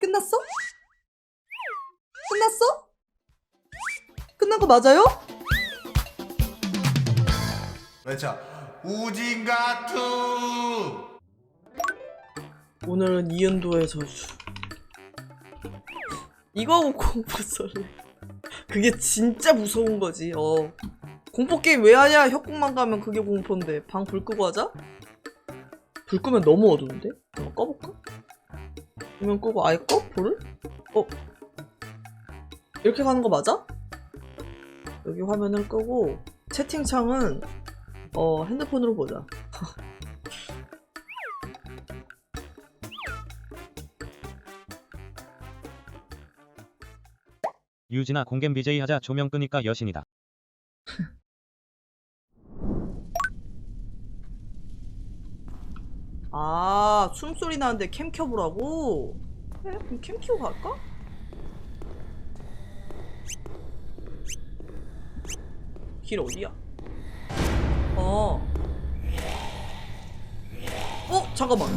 끝났어? 끝났어? 끝난 거 맞아요? 외쳐 우진가투 오늘은 이은도의 저주. 이거하고 공포 썰래. 그게 진짜 무서운 거지. 어. 공포 게임 왜 하냐? 협곡만 가면 그게 공포인데 방 불 끄고 하자? 불 끄면 너무 어두운데? 한번 꺼볼까? 조명 끄고 아예 꺼? 불을? 어? 이렇게 가는 거 맞아? 여기 화면을 끄고 채팅창은 어 핸드폰으로 보자. 유진아 공겜 BJ 하자 조명 끄니까 여신이다. 아, 숨소리 나는데 캠 켜보라고? 그래, 그럼 캠 켜고 갈까? 길 어디야? 어. 어, 잠깐만.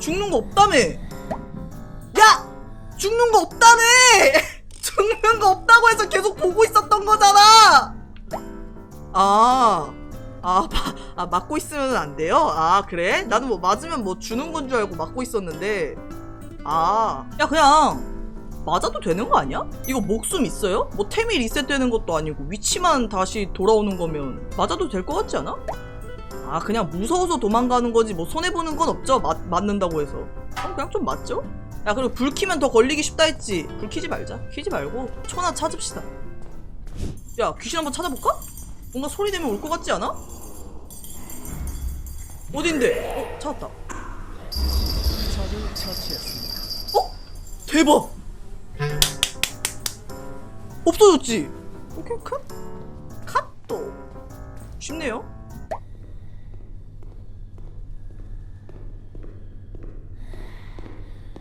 죽는 거 없다며! 야! 죽는 거 없다며! 죽는 거 없다고 해서 계속 보고 있었던 거잖아! 아. 아, 마, 아, 맞고 있으면 안 돼요? 아, 그래? 나는 뭐 맞으면 뭐 주는 건 줄 알고 맞고 있었는데. 아, 야, 그냥 맞아도 되는 거 아니야? 이거 목숨 있어요? 뭐 템이 리셋되는 것도 아니고 위치만 다시 돌아오는 거면 맞아도 될 것 같지 않아? 아, 그냥 무서워서 도망가는 거지 뭐 손해보는 건 없죠? 맞, 맞는다고 해서. 그럼 그냥 좀 맞죠? 야, 그리고 불 켜면 더 걸리기 쉽다 했지. 불 켜지 말자. 켜지 말고 초나 찾읍시다. 야, 귀신 한번 찾아볼까? 뭔가 소리 내면 올 것 같지 않아? 어딘데? 어, 찾았다. 어? 대박! 없어졌지? 오케이, 컷? 컷도. 쉽네요.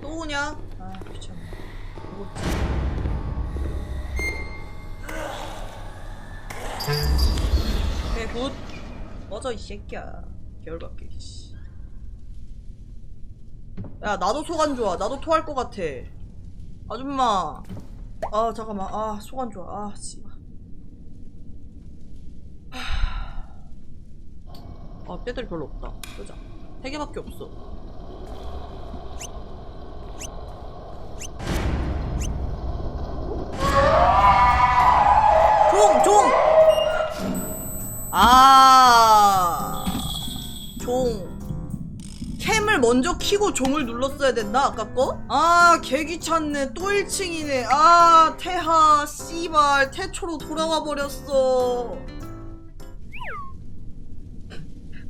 또 오냐? 아, 귀찮아. 무겁지. 오케이, 굿. 맞아, 이 새끼야. 개울받게, 씨. 야, 나도 속 안 좋아. 나도 토할 것 같아. 아줌마. 아, 잠깐만. 아, 속 안 좋아. 아, 씨발. 하... 아, 배터리 별로 없다. 끄자. 세 개밖에 없어. 먼저 키고 종을 눌렀어야 된다, 아까 거? 아, 개귀찮네. 또 1층이네. 아, 태하, 씨발, 태초로 돌아와 버렸어.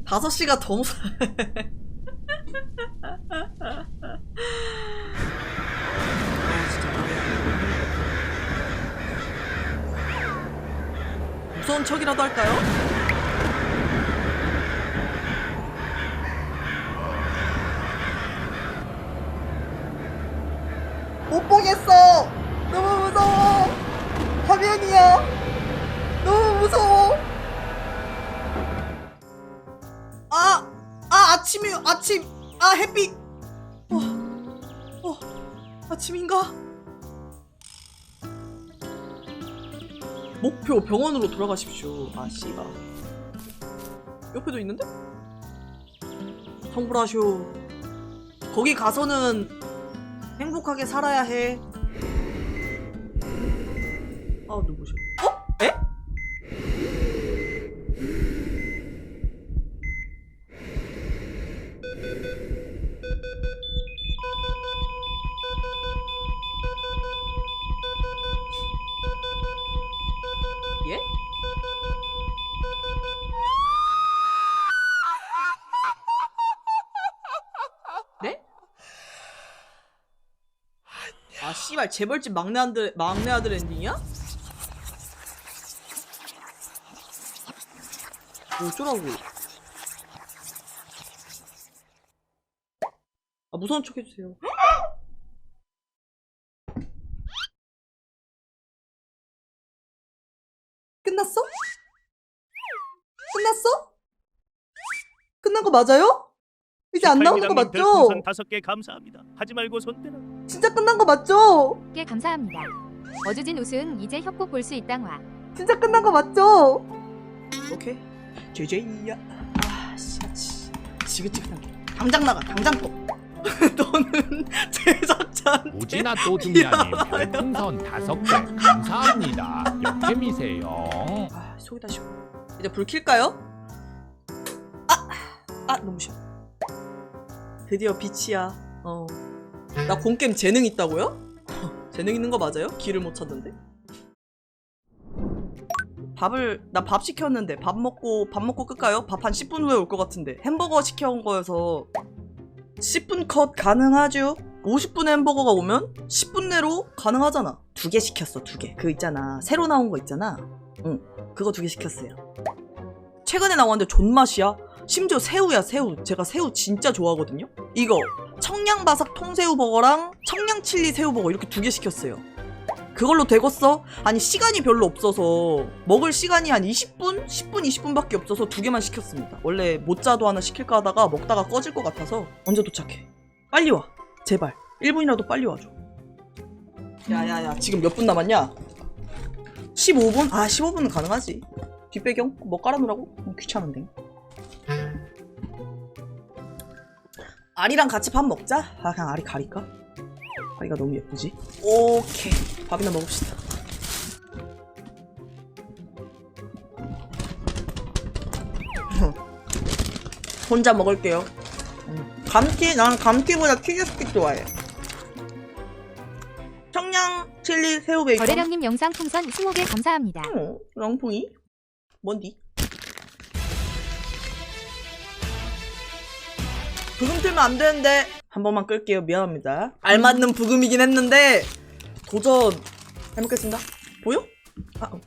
5시가 더 무서 무서운 척이라도 할까요? 못 보겠어! 너무 무서워! 화면이야! 너무 무서워! 아! 아, 아 침이요! 아침! 아, 햇빛! 어, 어, 아침인가? 목표 병원으로 돌아가십시오. 아, 씨발. 옆에도 있는데? 성불하쇼. 거기 가서는 행복하게 살아야 해. 씨발 재벌집 막내 아들 막내 아들 엔딩이야? 뭐 어쩌라고? 아 무서운 척 해주세요. 끝났어? 끝났어? 끝난 거 맞아요? 이제 안 나오는 거 맞죠? 다섯 개 감사합니다. 하지 말고 손대라. 진짜 끝난 거 맞죠? 꽤 감사합니다. 어주진 우승 이제 협곡 볼 수 있당화. 진짜 끝난 거 맞죠? 오케이 제제이야 아 씨 지긋지긋하게 당장 나가 당장 꺼 너는 제작자한테 또둥이아님 미안해요. 별풍선 다섯 개 감사합니다. 역캠이세요. 아 속이다 싶어 이제 불 킬까요? 아! 아 너무 싫어 드디어 빛이야. 어 나 공게임 재능 있다고요? 재능 있는 거 맞아요? 길을 못 찾는데? 밥을 나 밥 시켰는데 밥 먹고 밥 먹고 끌까요? 밥 한 10분 후에 올 것 같은데. 햄버거 시켜온 거여서 10분 컷 가능하죠? 50분의 햄버거가 오면 10분 내로 가능하잖아. 두 개 시켰어 두개그 있잖아. 새로 나온 거 있잖아. 응. 그거 두 개 시켰어요. 최근에 나왔는데 존맛이야 심지어 새우야 새우 제가 새우 진짜 좋아하거든요 이거 청양바삭 통새우 버거랑 청양칠리 새우 버거 이렇게 두 개 시켰어요 그걸로 되겠어? 아니 시간이 별로 없어서 먹을 시간이 한 20분? 10분 20분밖에 없어서 두 개만 시켰습니다 원래 모짜도 하나 시킬까 하다가 먹다가 꺼질 것 같아서 언제 도착해? 빨리 와 제발 1분이라도 빨리 와줘 야야야 지금 몇 분 남았냐? 15분? 아 15분은 가능하지 뒷배경 뭐 깔아놓으라고? 뭐 귀찮은데 아리랑 같이 밥 먹자? 아 그냥 아리 가릴까? 아리가 너무 예쁘지? 오케이 밥이나 먹읍시다 혼자 먹을게요 음. 감튀 난 감튀보다 치즈 스틱 좋아해 청양 칠리 새우 베이컨 거래령님 영상 풍선 20개 감사합니다. 어, 랑풍이? 뭔디? 부금 틀면 안 되는데 한 번만 끌게요 미안합니다 알맞는 부금이긴 했는데 도전 해먹겠습니다 보여? 아, 어.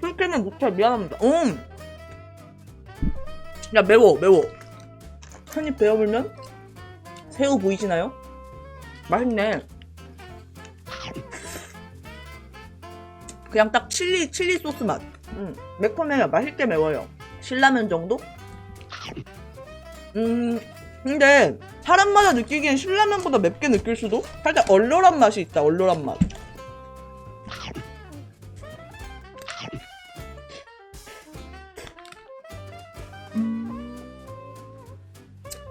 그렇게는 못해 미안합니다 음. 야 매워 매워 한입 베어물면 새우 보이시나요? 맛있네. 그냥 딱 칠리 칠리 소스 맛. 음, 매콤해요. 맛있게 매워요. 신라면 정도? 음, 근데 사람마다 느끼기엔 신라면보다 맵게 느낄 수도? 살짝 얼얼한 맛이 있다. 얼얼한 맛.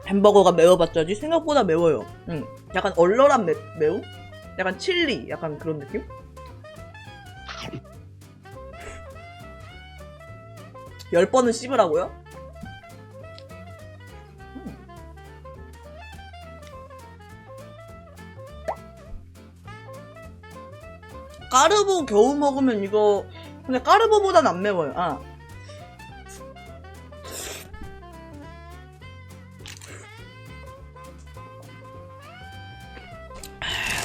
햄버거가 매워봤자지 생각보다 매워요. 음, 약간 얼얼한 매, 매움? 약간 칠리, 약간 그런 느낌? 열 번은 씹으라고요? 음. 까르보 겨우 먹으면 이거 근데 까르보보단 안 매워요. 아.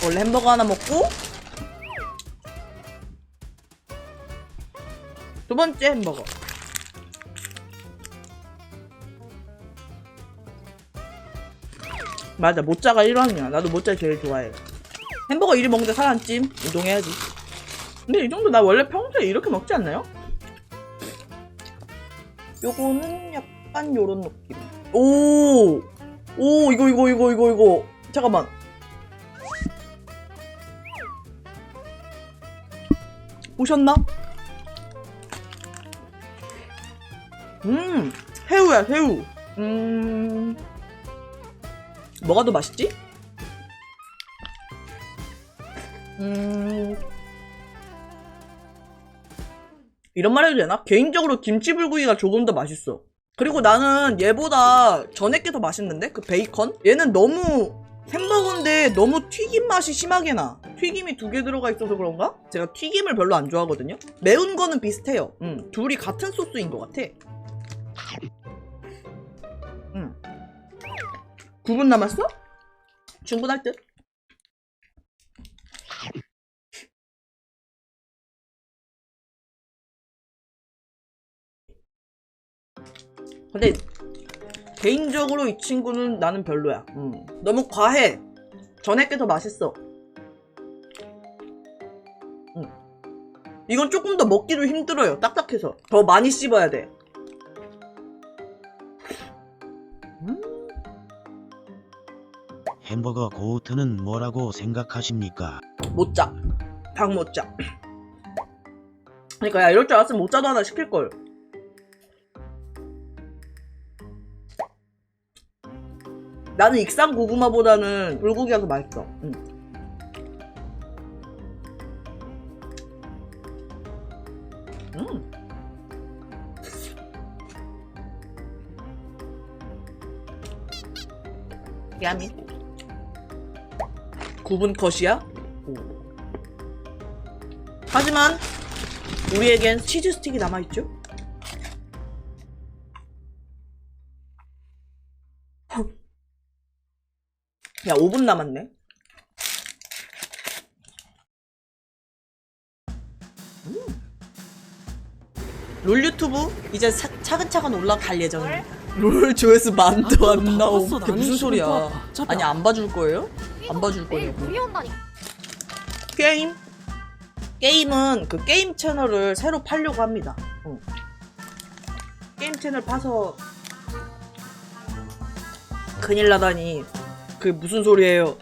원래 햄버거 하나 먹고 두 번째 햄버거 맞아 모짜가 1왕이야 나도 모짜 제일 좋아해 햄버거 1위 먹는데 살안찜 이동해야지 근데 이 정도 나 원래 평소에 이렇게 먹지 않나요? 요거는 약간 요런 느낌 오! 오 이거 이거 이거 이거 이거 잠깐만 보셨나? 음, 새우야, 새우. 음, 뭐가 더 맛있지? 음, 이런 말 해도 되나? 개인적으로 김치불구이가 조금 더 맛있어. 그리고 나는 얘보다 전에 게 더 맛있는데? 그 베이컨? 얘는 너무 햄버거인데 너무 튀김 맛이 심하게 나. 튀김이 두 개 들어가 있어서 그런가? 제가 튀김을 별로 안 좋아하거든요. 매운 거는 비슷해요. 음, 둘이 같은 소스인 것 같아. 9분 남았어? 충분할 듯. 근데 개인적으로 이 친구는 나는 별로야. 음. 너무 과해. 전에 게 더 맛있어. 음. 이건 조금 더 먹기도 힘들어요. 딱딱해서. 더 많이 씹어야 돼. 햄버거 고우트는 뭐라고 생각하십니까? 모짜. 닭 모짜. 그러니까 야 이럴 줄 알았으면 모짜도 하나 시킬 걸. 나는 익산 고구마보다는 불고기가 더 맛있어. 응. 음. 야미. 9분 컷이야? 하지만 우리에겐 치즈 스틱이 남아있죠? 야 5분 남았네 롤 유튜브 이제 사- 차근차근 올라갈 예정입니다. 롤 조회수 만도 안 나오고 그게 무슨 소리야? 아니 안 봐줄 거예요? 안 봐줄 거예요 게임? 게임은 그 게임 채널을 새로 팔려고 합니다. 어. 게임 채널 파서 큰일 나다니. 그게 무슨 소리예요?